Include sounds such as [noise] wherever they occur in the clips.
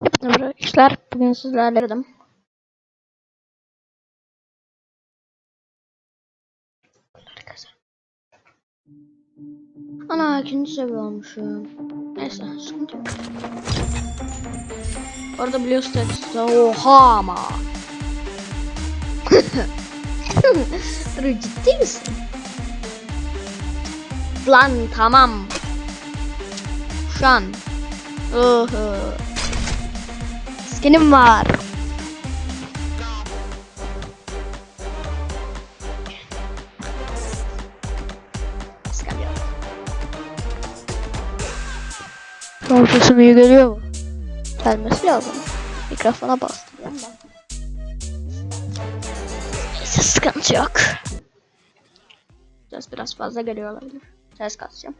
Arkadaşlar bugün sizlerle dedim. Ana ikinci seviye olmuşum. Neyse sıkıntı yok. Orada biliyorsunuz oha ama. [laughs] Dur ciddi misin? Lan tamam. Şu an. Oho. Skinim var. Son sesim iyi geliyor mu? Gelmesi lazım. Mikrofona bastım ya. Neyse sıkıntı yok. Ses biraz fazla geliyor olabilir. Ses kasacağım.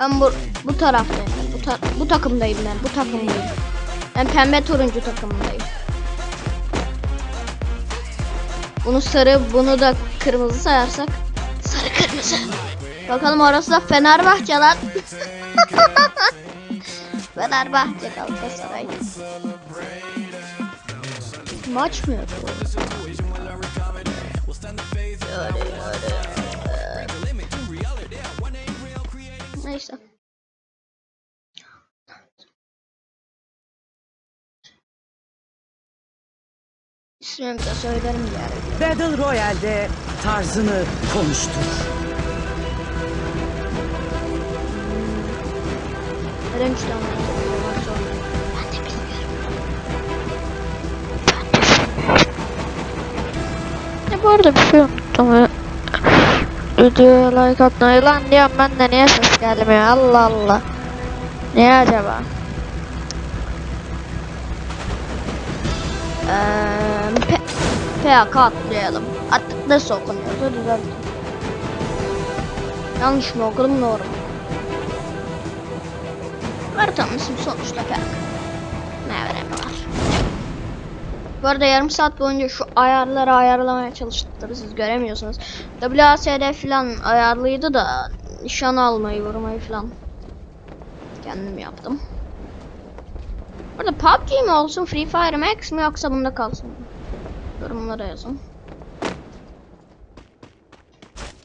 Ben bu bu taraftayım. Bu, ta bu takımdayım ben. Bu takımdayım. Ben pembe turuncu takımındayım. Bunu sarı, bunu da kırmızı sayarsak sarı kırmızı. Bakalım orası da Fenerbahçe lan. [laughs] Fenerbahçe Galatasaray. Maç mı yapıyor? Neyse. İsmimi de söylerim yani. Battle Royale'de tarzını konuştur. Neden üç tane? Ben de bilmiyorum. Ya bu arada bir şey unuttum. Ya. Videoya like atmayı lan diyorum ben de niye ses gelmiyor Allah Allah. Niye acaba? Eee P PAK atlayalım. Artık nasıl okunuyordu düzelttim. Yanlış mı okudum doğru mu? Haritanın ismi sonuçta PAK. Bu arada yarım saat boyunca şu ayarları ayarlamaya çalıştık siz göremiyorsunuz. WASD falan ayarlıydı da nişan almayı vurmayı falan kendim yaptım. Burada PUBG mi olsun Free Fire Max mi yoksa bunda kalsın? Yorumlara yazın.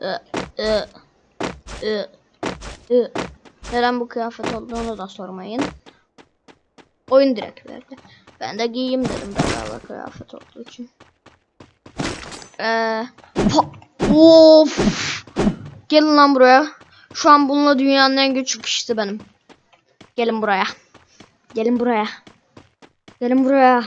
Ö, ö, ö. Neden bu kıyafet olduğunu da sormayın. Oyun direkt verdi. Ben de giyeyim dedim bedava kıyafet olduğu için. Pa- Of. Gelin lan buraya. Şu an bununla dünyanın en güçlü kişisi benim. Gelin buraya. Gelin buraya. Gelin buraya.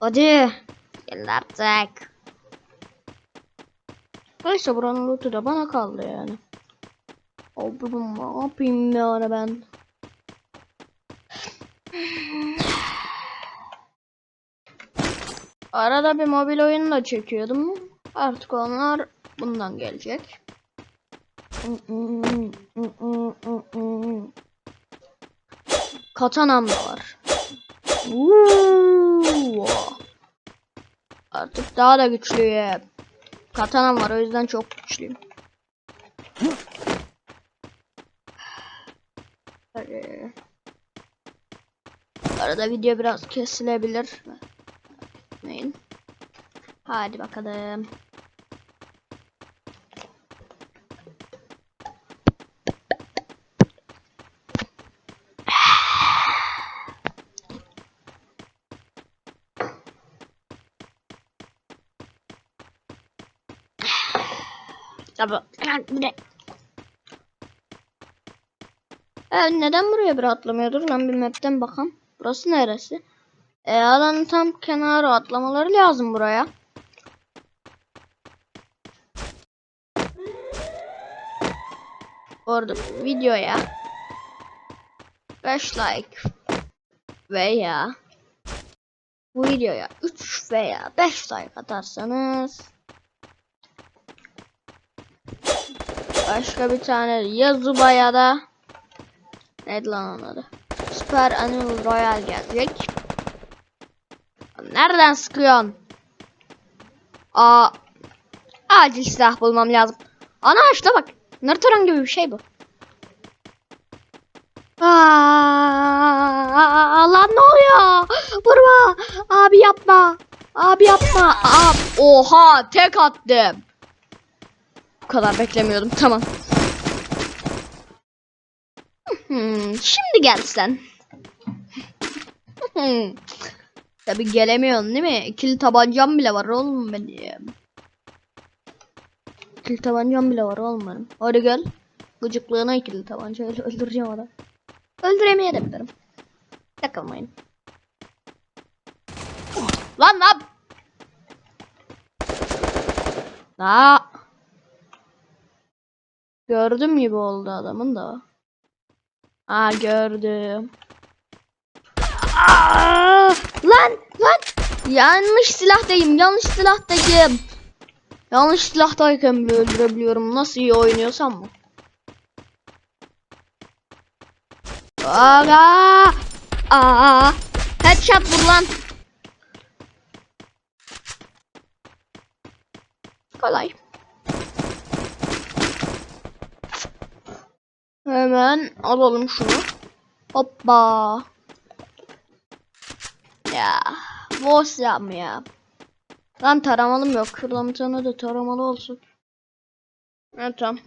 Hadi. Gelin artık. Neyse buranın lootu da bana kaldı yani. Abi ne yapayım yani ben? Arada bir mobil oyun da çekiyordum. Artık onlar bundan gelecek. Katanam da var. Artık daha da güçlüyüm. Katanam var o yüzden çok güçlüyüm. Arada video biraz kesilebilir. Hadi bakalım. Tabi. Ee, neden buraya bir atlamıyordur? Lan bir map'ten bakalım. Burası neresi? E, alanın tam kenarı atlamaları lazım buraya. Orada videoya 5 like veya bu videoya 3 veya 5 like atarsanız başka bir tane yazıba ya da neydi lan onun? Super Annual Royal gelecek. Nereden sıkıyorsun? Aa, acil silah bulmam lazım. Ana şuna bak. Naruto'nun gibi bir şey bu. Aa, lan ne oluyor? Vurma. Abi yapma. Abi yapma. Abi, oha tek attım. Bu kadar beklemiyordum. Tamam. Hmm, şimdi gel sen. Hmm. Tabi gelemiyorsun değil mi? İkili tabancam bile var oğlum benim. İkili tabancam bile var benim. Hadi gel. Gıcıklığına ikili tabancayla öldüreceğim adam. Öldüremeyebilirim. Takılmayın. Lan lan. Aa. Gördüm gibi oldu adamın da. Aa gördüm. Aa, lan lan. Yanlış silahtayım. Yanlış silahtayım. Yanlış silahtayken bile öldürebiliyorum. Nasıl iyi oynuyorsam mı? Aga! Aa! Headshot vur lan. Kolay. Hemen alalım şunu. Hoppa. Ya. Boş yapma ya. Lan taramalım yok. Tane de taramalı olsun. Evet tamam.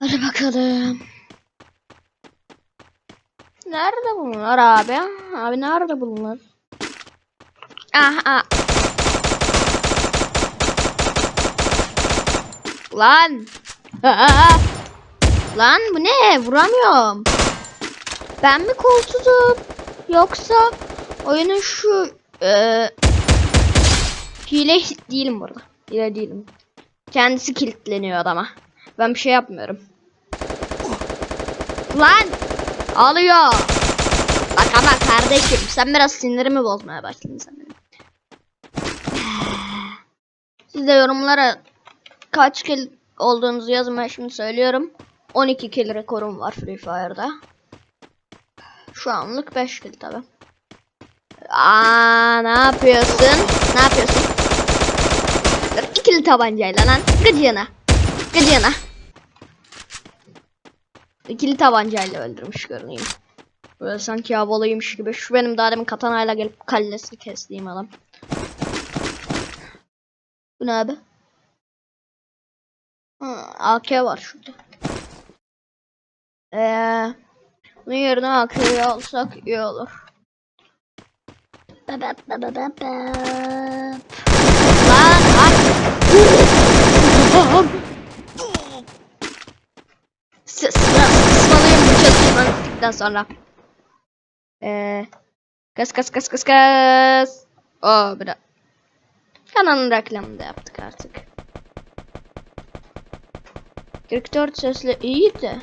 Hadi bakalım. Nerede bunlar abi? Abi nerede bunlar? Aha. Lan. Aa! Lan bu ne? Vuramıyorum. Ben mi kolsuzum? Yoksa oyunun şu eee hile değilim burada. Hile değilim. Kendisi kilitleniyor adama. Ben bir şey yapmıyorum. Lan! Alıyor. Bak ama kardeşim sen biraz sinirimi bozmaya başladın sen. [sighs] Siz de yorumlara kaç kill olduğunuzu yazın ben şimdi söylüyorum. 12 kill rekorum var Free Fire'da. Şu anlık 5 kill tabi. Aa ne yapıyorsun? Ne yapıyorsun? Tabancayla lan. Gıcığına. Gıcığına. İkili tabancayla öldürmüş görüneyim. Böyle sanki havalıymış gibi. Şu benim daha demin katanayla gelip kallesini kestiğim adam. Bu ne abi? Hı, AK var şurada. Eee bunun yerine AK'yi alsak iyi olur. Babap babap. Lan Sıs Sımalıyım bu çalışmanı bittikten sonra. Eee Kıs kıs kıs kıs kıs. Oo bir de. Kanalın reklamını da yaptık artık. 44 sesle iyi de.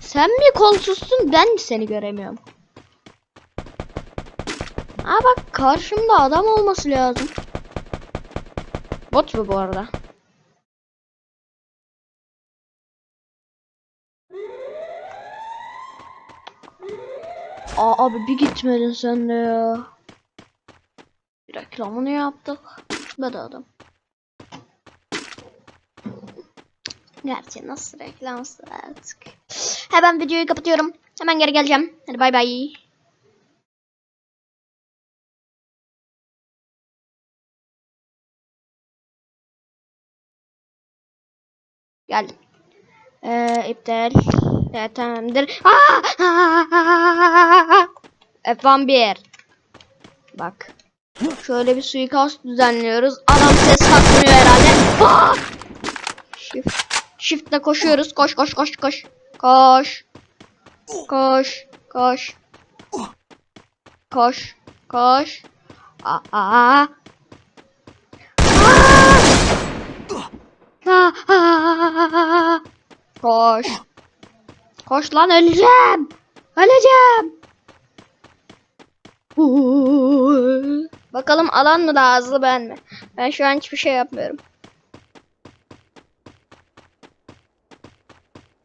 Sen mi kolsuzsun ben mi seni göremiyorum? Aa bak karşımda adam olması lazım. Bot mu bu arada? Aa abi bir gitmedin sen de ya. Reklamını yaptık. De adam. Gerçi nasıl reklamsız artık. Hemen videoyu kapatıyorum. Hemen geri geleceğim. Hadi bay bay. Geldim. Ee, iptal. Evet, tamamdır. Aa! [laughs] F1 1. Bak. Şöyle bir suikast düzenliyoruz. Adam ses katmıyor herhalde. Aa! Shift. Shift'le koşuyoruz. Koş koş koş koş. Koş. Koş. Koş. Koş. Koş. Aa, aa, Koş. Koş lan öleceğim. Öleceğim. Bakalım alan mı daha hızlı ben mi? Ben şu an hiçbir şey yapmıyorum.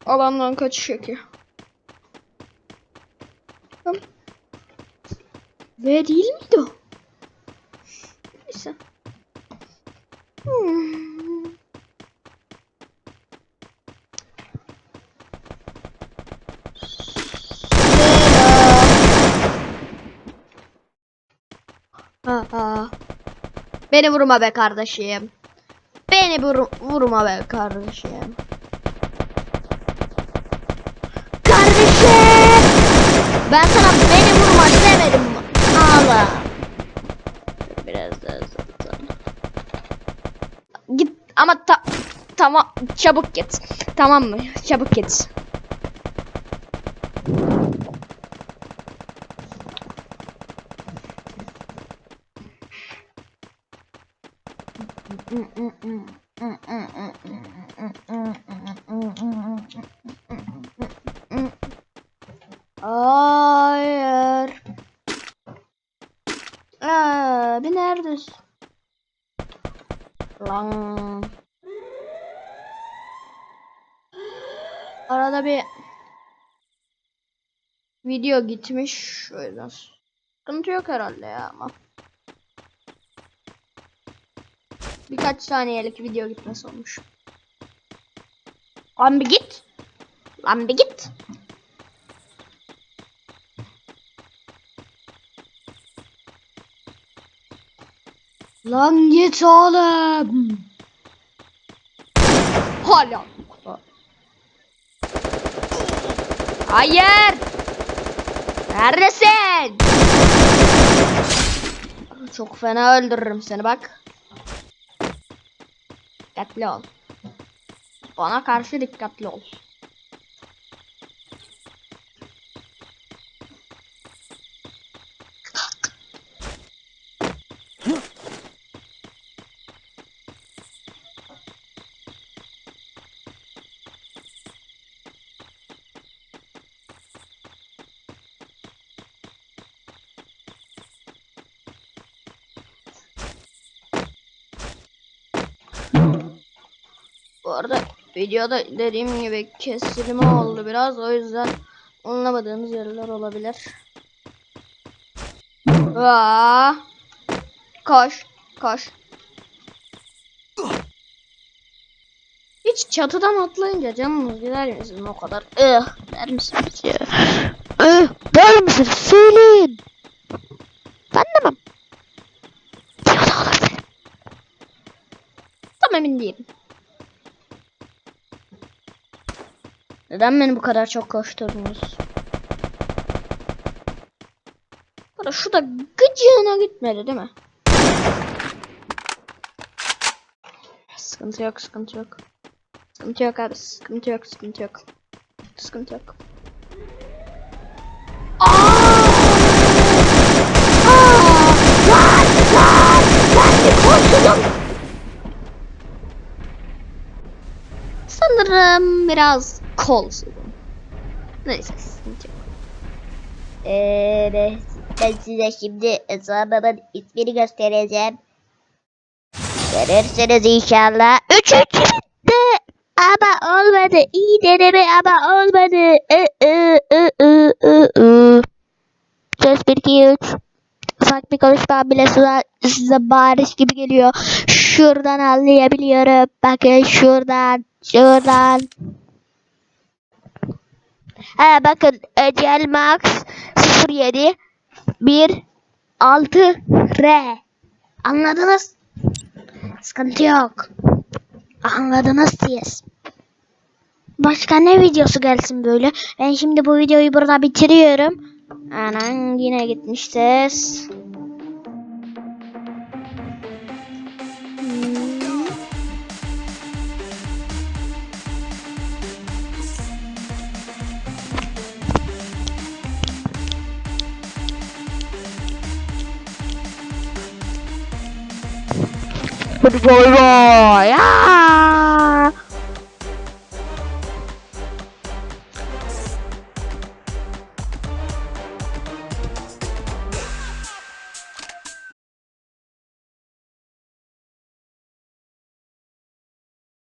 Alandan kaçış çekiyor. Ve değil miydi o? neyse. Hmm. Beni vurma be kardeşim. Beni vur vurma be kardeşim. Kardeşim! Ben sana beni vurma demedim mi? Ağla. Biraz daha zaten. Git ama ta tamam çabuk git. Tamam mı? Çabuk git. Hayır. Abi neredesin? Lan. Arada bir video gitmiş. O yüzden sıkıntı yok herhalde ya ama. Birkaç saniyelik video gitmesi olmuş. Lan bir git. Lan bir git. Lan git oğlum. Hala kadar. Hayır. Neredesin? Çok fena öldürürüm seni bak. Dikkatli ol. Bana karşı dikkatli ol. Bu arada videoda dediğim gibi kesilme oldu biraz o yüzden anlamadığınız yerler olabilir. Aa, koş, koş. Hiç çatıdan atlayınca canınız gider mi sizin o kadar? Eh, der misiniz ya? Eh, der misiniz? Söyleyin. Ben demem. Diyorsa olabilir. Tam emin değilim. Neden beni bu kadar çok koşturdunuz? Bana şu da gıcığına gitmedi değil mi? Sıkıntı yok, sıkıntı yok. Sıkıntı yok abi, sıkıntı yok, sıkıntı yok. Sıkıntı yok. Aa! Aa! Lan! Lan! Ben bir korkudum. Sanırım biraz kolsuzum. Neyse sıkıntı yok. Ee, ben, size şimdi hesabımın ismini göstereceğim. Görürsünüz inşallah. Üçüncü bitti. Ama olmadı. İyi deneme ama olmadı. Ü, ü, ü, ü, ü, ü. Söz 1 2 3. Ufak bir konuşmam bile size, size bariz gibi geliyor. Şuradan anlayabiliyorum. Bakın şuradan. Şuradan. Ha bakın Ecel Max 07 1 6 R. Anladınız? Sıkıntı yok. Anladınız siz. Başka ne videosu gelsin böyle? Ben şimdi bu videoyu burada bitiriyorum. Anan yine gitmiş Hadi bay bay. Aa!